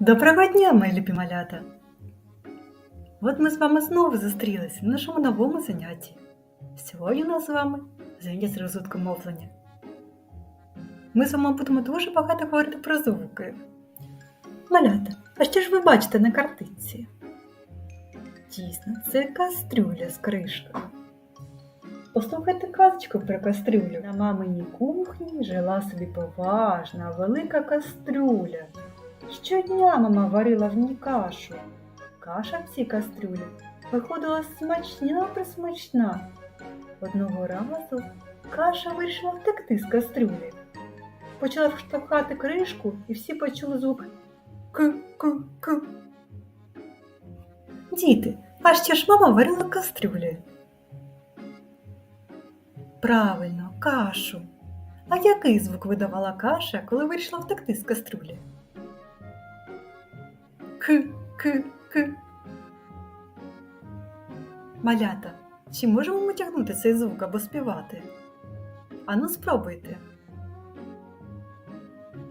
Доброго дня, мої любі малята! От ми з вами знову зустрілися на нашому новому занятті. Сьогодні у нас з вами заняття з розвитку мовлення. Ми з вами будемо дуже багато говорити про звуки. Малята, а що ж ви бачите на картинці? Дійсно, це кастрюля з кришкою. Послухайте казочку про кастрюлю. На маминій кухні жила собі поважна велика кастрюля. Щодня мама варила в ній кашу. Каша в цій кастрюлі виходила смачна присмачна. Одного разу каша вирішила втекти з кастрюлі. Почала штовхати кришку, і всі почули звук к-к-к. Діти, а що ж мама варила кастрюлі? Правильно, кашу. А який звук видавала каша, коли вирішила втекти з кастрюлі? К, к, к. Малята, чи можемо ми тягнути цей звук або співати? Ану, спробуйте.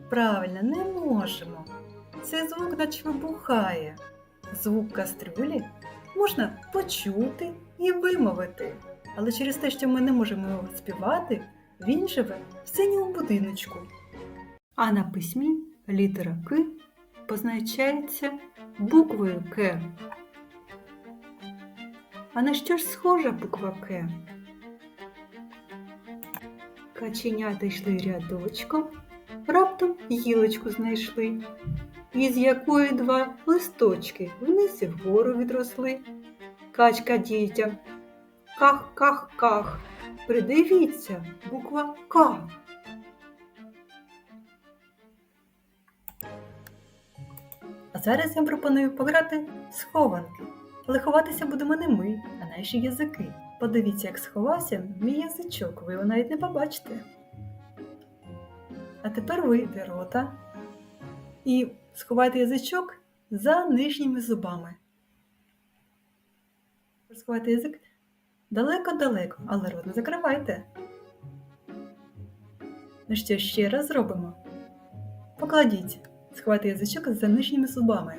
Правильно, не можемо. Цей звук наче вибухає. Звук кастрюлі можна почути і вимовити. Але через те, що ми не можемо його співати, він живе в синьому будиночку. А на письмі літера К позначається буквою К. А на що ж схожа буква К? Каченята йшли рядочком, раптом гілочку знайшли, із якої два листочки вниз і вгору відросли. Качка дітям. Ках-ках-ках. Придивіться, буква К. зараз я пропоную пограти в схованки. Але ховатися будемо не ми, а наші язики. Подивіться, як сховався мій язичок, ви його навіть не побачите. А тепер вийде рота і сховайте язичок за нижніми зубами. Сховайте язик далеко-далеко, але рот не закривайте. Ну що, ще раз зробимо. Покладіть, сховайте язичок за нижніми зубами.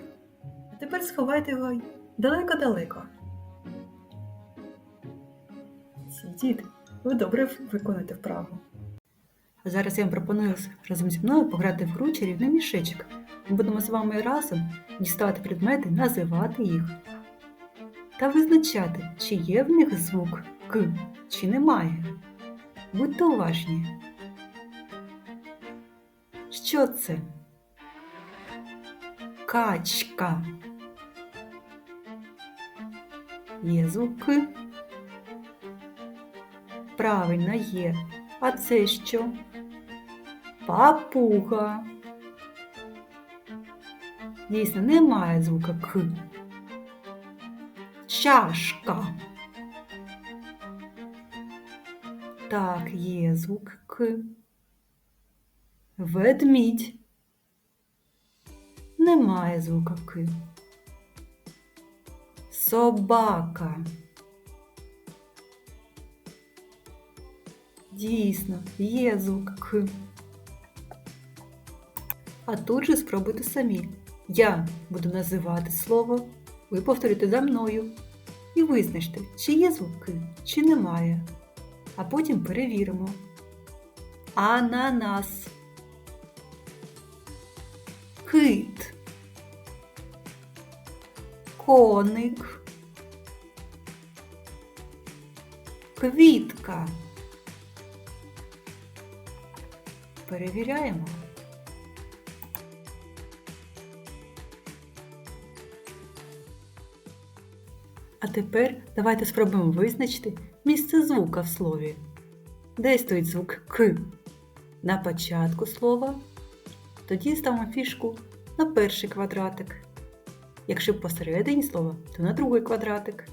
А тепер сховайте його далеко-далеко. Діти, ви добре виконуєте вправу. А зараз я вам пропоную разом зі мною пограти в гру чарівний мішечок. Ми будемо з вами разом діставати предмети, називати їх та визначати, чи є в них звук К, чи немає. Будьте уважні. Що це? Качка. Є звук К? Правильно є. А це що? Папуга. Дійсно, немає звука К. Чашка. Так, є звук К. Ведмідь. Немає звука К. Собака. Дійсно, є звук К. А тут же спробуйте самі. Я буду називати слово, ви повторюєте за мною. І визначте, чи є звук К, чи немає. А потім перевіримо. Ананас. Кит. Коник. Квітка. Перевіряємо. А тепер давайте спробуємо визначити місце звука в слові. Де стоїть звук К? На початку слова. Тоді ставимо фішку на перший квадратик. Якщо посередині слова, то на другий квадратик.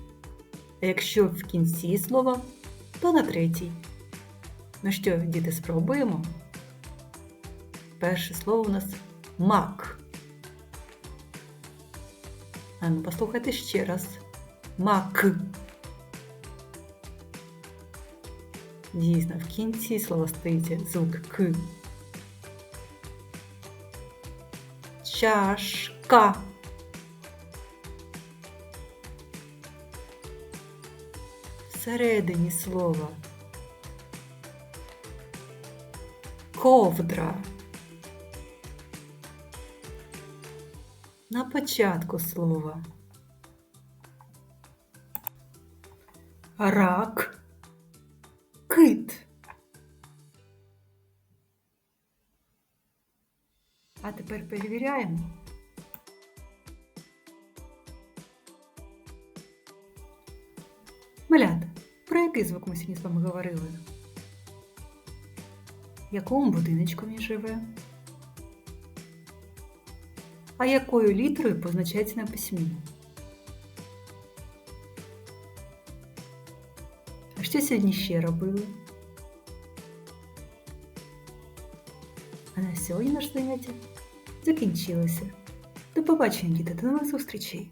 А якщо в кінці слова, то на третій. Ну що, діти, спробуємо? Перше слово у нас мак. А ну послухайте ще раз. Мак. Дійсно, в кінці слова стоїть звук К. Чашка. Всередині слова. Ковдра. На початку слова. Рак. Кит. А тепер перевіряємо. Малята, про який звук ми сьогодні з вами говорили? В якому будиночку він живе? А якою літерою позначається на письмі? А що сьогодні ще робили? А на сьогодні наше заняття закінчилося. До побачення, діти, до нових зустрічей!